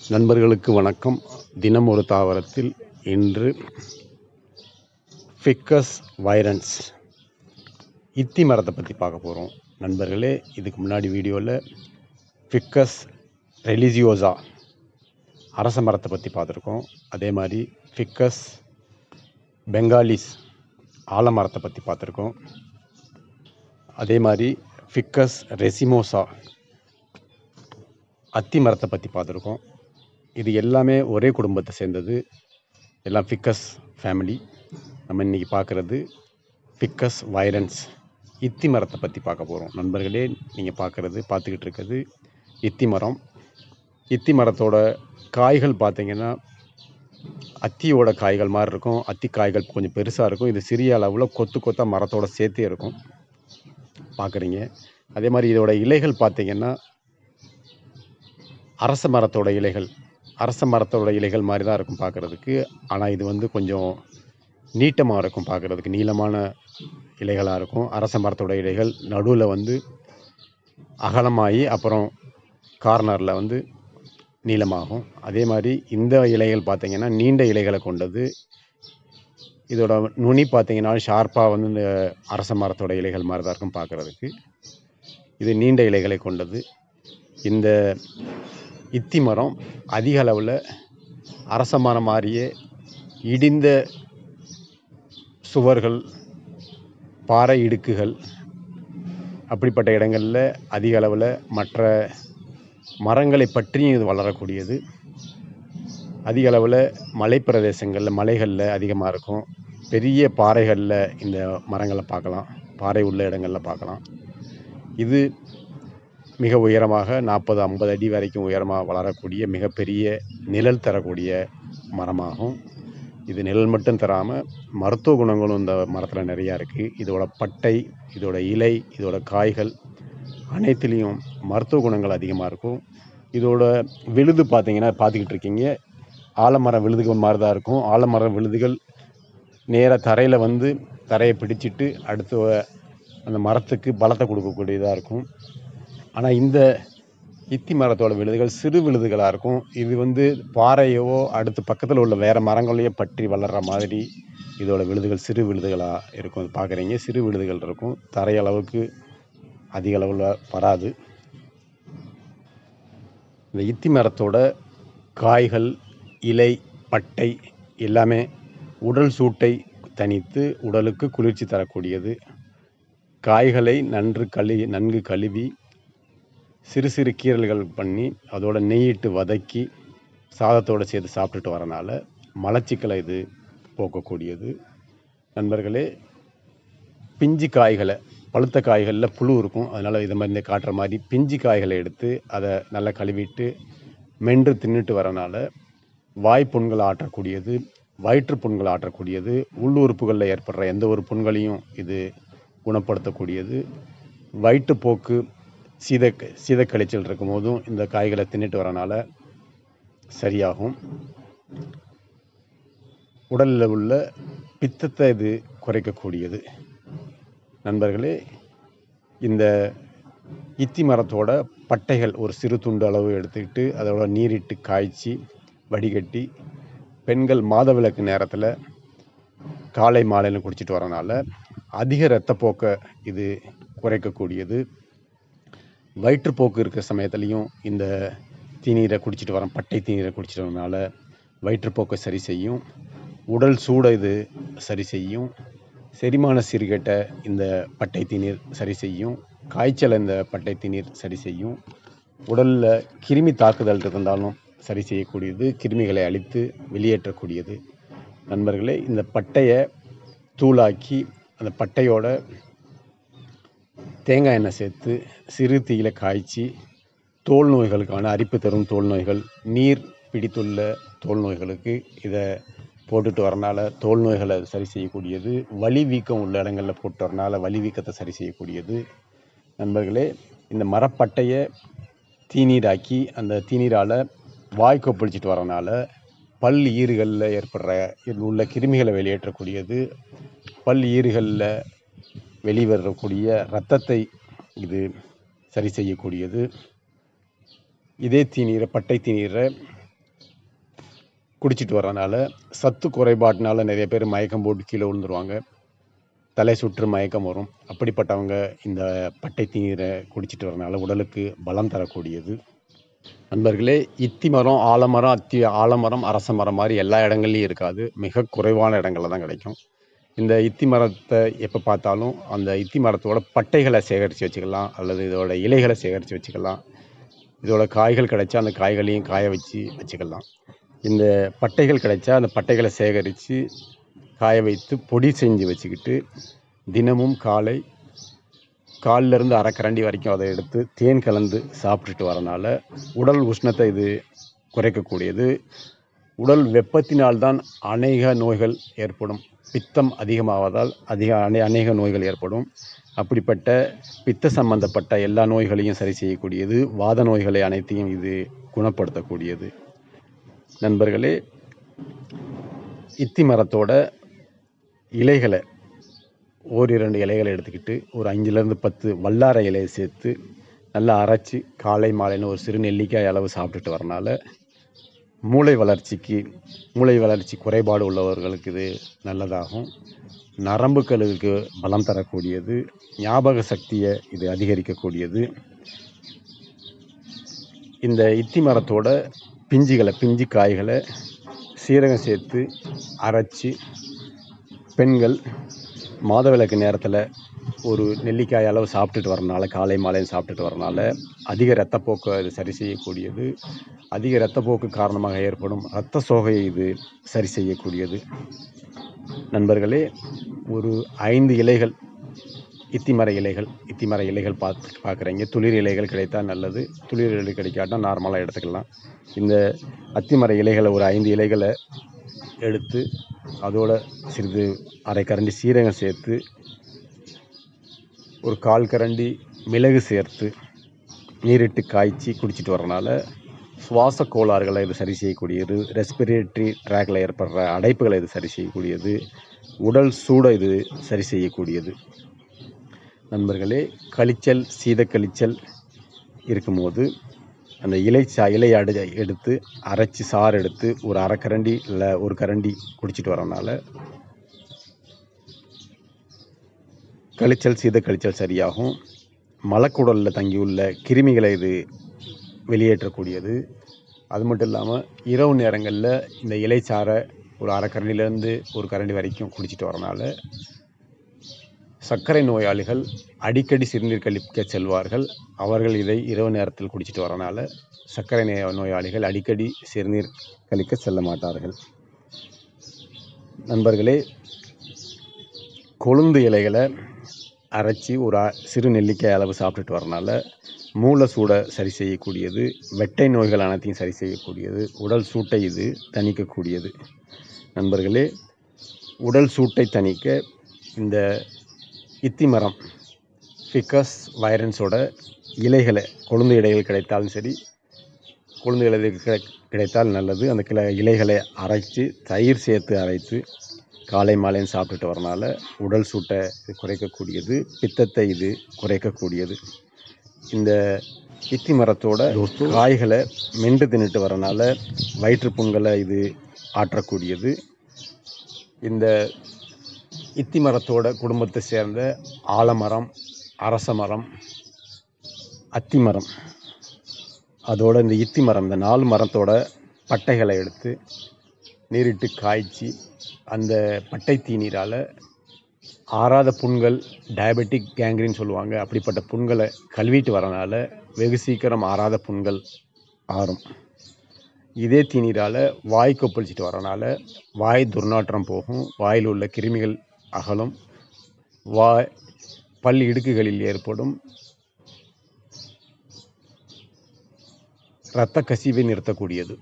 நண்பர்களுக்கு வணக்கம். தினம் ஒரு தாவரத்தில் இன்று ஃபிக்கஸ் வைரன்ஸ் இத்தி மரத்தை பற்றி பார்க்க போகிறோம் நண்பர்களே இதுக்கு முன்னாடி வீடியோவில் ஃபிக்கஸ் ரெலிஜியோசா அரச மரத்தை பற்றி பார்த்துருக்கோம். அதே மாதிரி ஃபிக்கஸ் பெங்காலிஸ் ஆலமரத்தை பற்றி பார்த்துருக்கோம். அதே மாதிரி ஃபிக்கஸ் ரெசிமோசா அத்தி மரத்தை பற்றி பார்த்துருக்கோம். இது எல்லாமே ஒரே குடும்பத்தை சேர்ந்தது. எல்லாம் ஃபிக்கஸ் ஃபேமிலி நம்ம இன்றைக்கி பார்க்குறது ஃபிக்கஸ் வைலன்ஸ் இத்தி மரத்தை பற்றி பார்க்க போகிறோம் நண்பர்களே நீங்கள் பார்க்குறது பார்த்துக்கிட்டு இருக்கிறது இத்தி மரம். இத்தி மரத்தோட காய்கள் பார்த்தீங்கன்னா அத்தியோட காய்கள் மாதிரி இருக்கும். அத்தி காய்கள் கொஞ்சம் பெருசாக இருக்கும். இது சிறிய அளவில் கொத்து கொத்தாக மரத்தோட சேர்த்தே இருக்கும். பார்க்குறீங்க. அதே மாதிரி இதோட இலைகள் பார்த்தீங்கன்னா அரச மரத்தோட இலைகள். அரச மரத்தோட இலைகள் மாதிரி தான் இருக்கும் பார்க்குறதுக்கு. ஆனால் இது வந்து கொஞ்சம் நீட்டமாக இருக்கும் பார்க்குறதுக்கு. நீளமான இலைகளாக இருக்கும். அரச மரத்தோட இலைகள் நடுவில் வந்து அகலமாகி அப்புறம் கார்னரில் வந்து நீளமாகும். அதே மாதிரி இந்த இலைகள் பார்த்திங்கன்னா நீண்ட இலைகளை கொண்டது. இதோட நுனி பார்த்திங்கன்னா ஷார்ப்பாக வந்து இந்த அரச மரத்தோட இலைகள் மாதிரி தான் இருக்கும் பார்க்குறதுக்கு. இது நீண்ட இலைகளை கொண்டது. இந்த இத்தி மரம் அதிக அளவில் அரச மரம் மாதிரியே இடிந்த சுவர்கள் பாறை இடுக்குகள் அப்படிப்பட்ட இடங்களில் அதிக அளவில் மற்ற மரங்களை பற்றியும் இது வளரக்கூடியது. அதிக அளவில் மலைப்பிரதேசங்களில் மலைகளில் அதிகமாக இருக்கும். பெரிய பாறைகளில் இந்த மரங்களை பார்க்கலாம். பாறை உள்ள இடங்களில் பார்க்கலாம். இது மிக உயரமாக நாற்பது ஐம்பது அடி வரைக்கும் உயரமாக வளரக்கூடிய மிகப்பெரிய நிழல் தரக்கூடிய மரமாகும். இது நிழல் மட்டும் தராமல் மருத்துவ குணங்களும் இந்த மரத்தில் நிறையா இருக்குது இதோட பட்டை இதோட இலை இதோட காய்கள் அனைத்துலேயும் மருத்துவ குணங்கள் அதிகமாக இருக்கும். இதோட விழுது பார்த்தீங்கன்னா பார்த்துக்கிட்டு இருக்கீங்க. ஆலமரம் விழுதுகள் மாதிரி தான் இருக்கும். ஆலமரம் விழுதுகள் நேராக தரையில் வந்து தரையை பிடிச்சிட்டு அடுத்து அந்த மரத்துக்கு பலத்தை கொடுக்கக்கூடியதாக இருக்கும். ஆனால் இந்த இத்தி மரத்தோட விழுதுகள் சிறு விழுதுகளாக இருக்கும். இது வந்து பாறையவோ அடுத்து பக்கத்தில் உள்ள வேறு மரங்களையோ பற்றி வளர்கிற மாதிரி இதோட விழுதுகள் சிறு விழுதுகளாக இருக்கும். பார்க்குறீங்க சிறு விழுதுகள் இருக்கும். தரையளவுக்கு அதிக அளவில் வராது. இந்த இத்தி மரத்தோட காய்கள் இலை பட்டை எல்லாமே உடல் சூட்டை தணித்து உடலுக்கு குளிர்ச்சி தரக்கூடியது. காய்களை நன்று கழு நன்கு கழுவி சிறு சிறு கீரல்கள் பண்ணி அதோட நெய்யிட்டு வதக்கி சாதத்தோடு சேர்த்து சாப்பிட்டுட்டு வரனால மலச்சிக்கலை இது போக்கக்கூடியது. நண்பர்களே பிஞ்சு காய்களை பழுத்த காய்களில் புழு இருக்கும். அதனால் இது மாதிரி காட்டுற மாதிரி பிஞ்சு காய்களை எடுத்து அதை நல்லா கழுவிட்டு மென்று தின்னுட்டு வரனால வாய்ப்புண்கள் ஆற்றக்கூடியது வயிற்று புண்கள் ஆற்றக்கூடியது உள்ளுறுப்புகளில் ஏற்படுற எந்த ஒரு புண்களையும் இது குணப்படுத்தக்கூடியது. வயிற்றுப்போக்கு சீத சீதக்கழிச்சல் இருக்கும் போதும் இந்த காய்களை தின்னுட்டு வரனால சரியாகும். உடலில் உள்ள பித்தத்தை இது குறைக்கக்கூடியது. நண்பர்களே இந்த இத்தி மரத்தோட பட்டைகள் ஒரு சிறு துண்டு அளவு எடுத்துக்கிட்டு அதோட நீரிட்டு காய்ச்சி வடிகட்டி பெண்கள் மாதவிலக்கு நேரத்தில் காலை மாலையில் குடிச்சிட்டு வரனால அதிக இரத்தப்போக்கை இது குறைக்கக்கூடியது. வயிற்றுப்போக்கு இருக்கிற சமயத்துலேயும் இந்த தீநீரை குடிச்சிட்டு வரோம் பட்டை தீநீரை குடிச்சிட்டு வரனால வயிற்றுப்போக்கை சரி செய்யும் உடல் சூடை இது சரி செய்யும் செரிமான சீர்கேட்டை இந்த பட்டை தீநீர் சரி செய்யும் காய்ச்சலை இந்த பட்டை தீநீர் சரி செய்யும் உடலில் கிருமி தாக்குதல் இருந்தாலும் சரி செய்யக்கூடியது கிருமிகளை அழித்து வெளியேற்றக்கூடியது. நண்பர்களே இந்த பட்டையை தூளாக்கி அந்த பட்டையோட தேங்காய் எண்ணெய் சேர்த்து சிறு தீயில காய்ச்சி தோல் நோய்களுக்கான அரிப்பு தரும் தோல் நோய்கள் நீர் பிடித்துள்ள தோல் நோய்களுக்கு இதை போட்டுட்டு வரனால தோல் நோய்களை சரி செய்யக்கூடியது வலி வீக்கம் உள்ள இடங்களில் போட்டு வரனால வலி வீக்கத்தை சரி செய்யக்கூடியது. நண்பர்களே இந்த மரப்பட்டையை தீநீராக்கி அந்த தீநீரால் வாய் கொப்பளிச்சிட்டு வரனால பல் ஈறுகளில் ஏற்படுற உள்ள கிருமிகளை வெளியேற்றக்கூடியது. பல் ஈறுகளில் வெளிவரக்கூடிய இரத்தத்தை இது சரி செய்யக்கூடியது. இதே தீநீரை பட்டை தீநீரை குடிச்சிட்டு வரனால சத்து குறைபாட்டினால நிறைய பேர் மயக்கம் போட்டு கீழே விழுந்துருவாங்க. தலை சுற்று மயக்கம் வரும். அப்படிப்பட்டவங்க இந்த பட்டை தீரை குடிச்சிட்டு வரனால உடலுக்கு பலம் தரக்கூடியது. நண்பர்களே இத்தி மரம் ஆலமரம் அத்தி ஆலமரம் அரச மரம் மாதிரி எல்லா இடங்கள்லையும் இருக்காது. மிக குறைவான இடங்களில் தான் கிடைக்கும். இந்த இத்தி மரத்தை எப்போ பார்த்தாலும் அந்த இத்தி மரத்தோட பட்டைகளை சேகரித்து வச்சுக்கலாம் அல்லது இதோட இலைகளை சேகரித்து வச்சுக்கலாம். இதோட காய்கள் கிடைச்சா அந்த காய்களையும் காய வச்சு வச்சுக்கலாம். இந்த பட்டைகள் கிடைச்சா அந்த பட்டைகளை சேகரித்து காய வைத்து பொடி செஞ்சு வச்சுக்கிட்டு தினமும் காலை காலிலிருந்து அரை கரண்டி வரைக்கும் அதை எடுத்து தேன் கலந்து சாப்பிட்டுட்டு வரனால உடல் உஷ்ணத்தை இது குறைக்கக்கூடியது. உடல் வெப்பத்தினால்தான் அநேக நோய்கள் ஏற்படும். பித்தம் அதிகமாவதால் அதிக அநே அநேக நோய்கள் ஏற்படும். அப்படிப்பட்ட பித்த சம்பந்தப்பட்ட எல்லா நோய்களையும் சரி செய்யக்கூடியது. வாத நோய்களை அனைத்தையும் இது குணப்படுத்தக்கூடியது. நண்பர்களே இத்தி மரத்தோட இலைகளை ஓரிரண்டு இலைகளை எடுத்துக்கிட்டு ஒரு அஞ்சுலேருந்து பத்து வல்லார இலையை சேர்த்து நல்லா அரைச்சி காலை மாலைன்னு ஒரு சிறு நெல்லிக்காய் அளவு சாப்பிட்டுட்டு வரனால மூளை வளர்ச்சிக்கு மூளை வளர்ச்சி குறைபாடு உள்ளவர்களுக்கு இது நல்லதாகும். நரம்புகளுக்கு பலம் தரக்கூடியது. ஞாபக சக்தியை இது அதிகரிக்கக்கூடியது. இந்த இத்தி மரத்தோட பிஞ்சுகளை பிஞ்சு காய்களை சீரகம் சேர்த்து அரைச்சி பெண்கள் மாதவிளக்கு நேரத்தில் ஒரு நெல்லிக்காய் அளவு சாப்பிட்டுட்டு வரனால காலை மாலையும் சாப்பிட்டுட்டு வரனால அதிக ரத்தப்போக்கு இது சரி செய்யக்கூடியது. அதிக இரத்தப்போக்கு காரணமாக ஏற்படும் இரத்த சோகையை இது சரி செய்யக்கூடியது. நண்பர்களே ஒரு ஐந்து இலைகள் இத்திமர இலைகள் இத்திமர இலைகள் பார்த்து பார்க்குறீங்க துளிர் இலைகள் கிடைத்தால் நல்லது. துளிர் இலை கிடைக்காட்டால் நார்மலாக எடுத்துக்கலாம். இந்த அத்திமர இலைகளை ஒரு ஐந்து இலைகளை எடுத்து அதோட சிறிது அரை கரண்டி சீரகம் சேர்த்து ஒரு கால் கரண்டி மிளகு சேர்த்து நீரிட்டு காய்ச்சி குடிச்சிட்டு வரனால சுவாச கோளாறுகளை இது சரி செய்யக்கூடியது. ரெஸ்பிரேட்டரி ட்ராக்ல ஏற்படுற அடைப்புகளை இது சரி செய்யக்கூடியது. உடல் சூடை இது சரி செய்யக்கூடியது. நண்பர்களே கழிச்சல் சீத கழிச்சல் இருக்கும்போது அந்த இலை சா இலை அடு எடுத்து அரைச்சி சாறு எடுத்து ஒரு அரை கரண்டி இல்லை ஒரு கரண்டி குடிச்சிட்டு வரனால கழிச்சல் சீத கழிச்சல் சரியாகும். மலக்குடலில் தங்கியுள்ள கிருமிகளை இது வெளியேற்றக்கூடியது. அது மட்டும் இல்லாமல் இரவு நேரங்களில் இந்த இலைச்சாறை ஒரு அரை கரண்டிலேருந்து ஒரு கரண்டி வரைக்கும் குடிச்சிட்டு வரனால சர்க்கரை நோயாளிகள் அடிக்கடி சிறுநீர் கழிக்க செல்வார்கள். அவர்கள் இதை இரவு நேரத்தில் குடிச்சிட்டு வரனால சர்க்கரை நோய நோயாளிகள் அடிக்கடி சிறுநீர் கழிக்க செல்ல மாட்டார்கள். நண்பர்களே கொழுந்து இலைகளை அரைச்சி ஒரு சிறு நெல்லிக்காய் அளவு சாப்பிட்டுட்டு வரனால மூல சூடை சரி செய்யக்கூடியது வெட்டை நோய்கள் அனைத்தையும் சரி செய்யக்கூடியது உடல் சூட்டை இது தணிக்கக்கூடியது. நண்பர்களே உடல் சூட்டை தணிக்க இந்த இத்தி மரம் ஃபிக்கஸ் வைரன்ஸோட இலைகளை கொழுந்து இடைகள் கிடைத்தாலும் சரி கொழுந்து இலைகள் கிடை கிடைத்தால் நல்லது. அந்த கிளை இலைகளை அரைத்து தயிர் சேர்த்து அரைத்து காலை மாலையும் சாப்பிட்டுட்டு வரனால உடல் சூட்டை இது குறைக்கக்கூடியது பித்தத்தை இது குறைக்கக்கூடியது. இந்த இத்தி மரத்தோட காய்களை மென்று தின்னுட்டு வரனால வயிற்று புண்களை இது ஆற்றக்கூடியது. இந்த இத்தி மரத்தோட குடும்பத்தை சேர்ந்த ஆலமரம் அரச மரம் அத்தி மரம். அதோட இந்த இத்தி மரம் இந்த நாலு மரத்தோட பட்டைகளை எடுத்து நீரிட்டு காய்ச்சி அந்த பட்டை தீநீரால் ஆறாத புண்கள் டயபெட்டிக் கேங்க்ரின்னு சொல்லுவாங்க. அப்படிப்பட்ட புண்களை கழுவிட்டு வரனால வெகு சீக்கிரம் ஆறாத புண்கள் ஆறும். இதே தீநீரால் வாய் கொப்பளிச்சிட்டு வரனால வாய் துர்நாற்றம் போகும். வாயில் உள்ள கிருமிகள் அகலும். வாய் பல் இடுக்குகளில் ஏற்படும். இரத்த கசிவை நிறுத்தக்கூடியது.